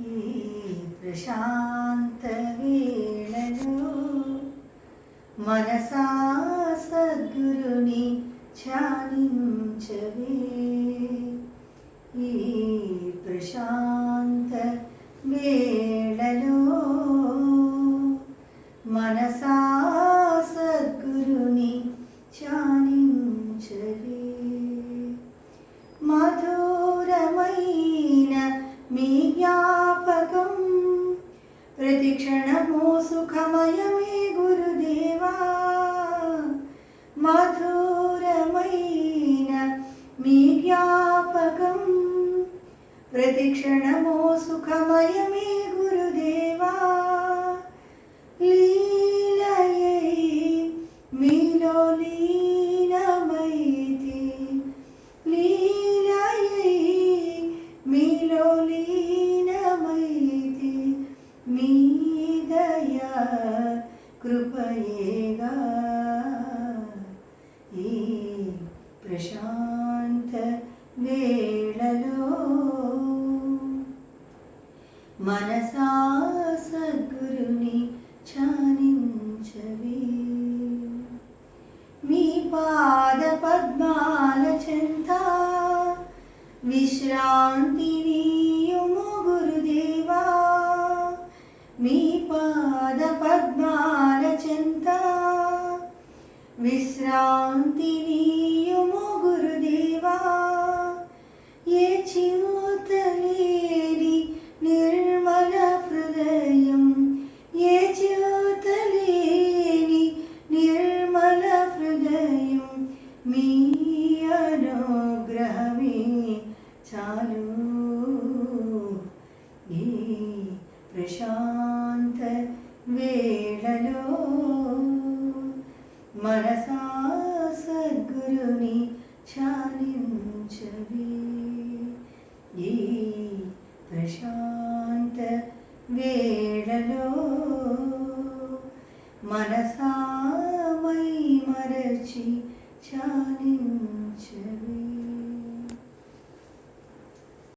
ఈ ప్రశాంత వీణను మనసా సద్గురుని ధ్యానించవే ఈ ప్రశాంత వేళలో ప్రతిక్షణము సుఖమయమే గురుదేవా. మధురమైన మీ జ్ఞాపకం. ప్రతిక్షణము సుఖమయమే గురుదేవా. కృపయేగా ఈ ప్రశాంత వేళలో మనసా సద్గురుని ఛానించవి. మీ పాద పద్మాల చెంత విశ్రాంతిని గురుదేవా. మీ పాద పద్మా విశ్రాంతి నీయుము గురుదేవా ఏ చ్యూతలేని నిర్మల హృదయం ఏ చ్యూతలేని నిర్మల హృదయం మీ అనుగ్రహమే చాలు. ఈ ప్రశాంత వేళలో మన ధ్యానించవే ఈ ప్రశాంత వేళలో మనసామై మరచి ధ్యానించవే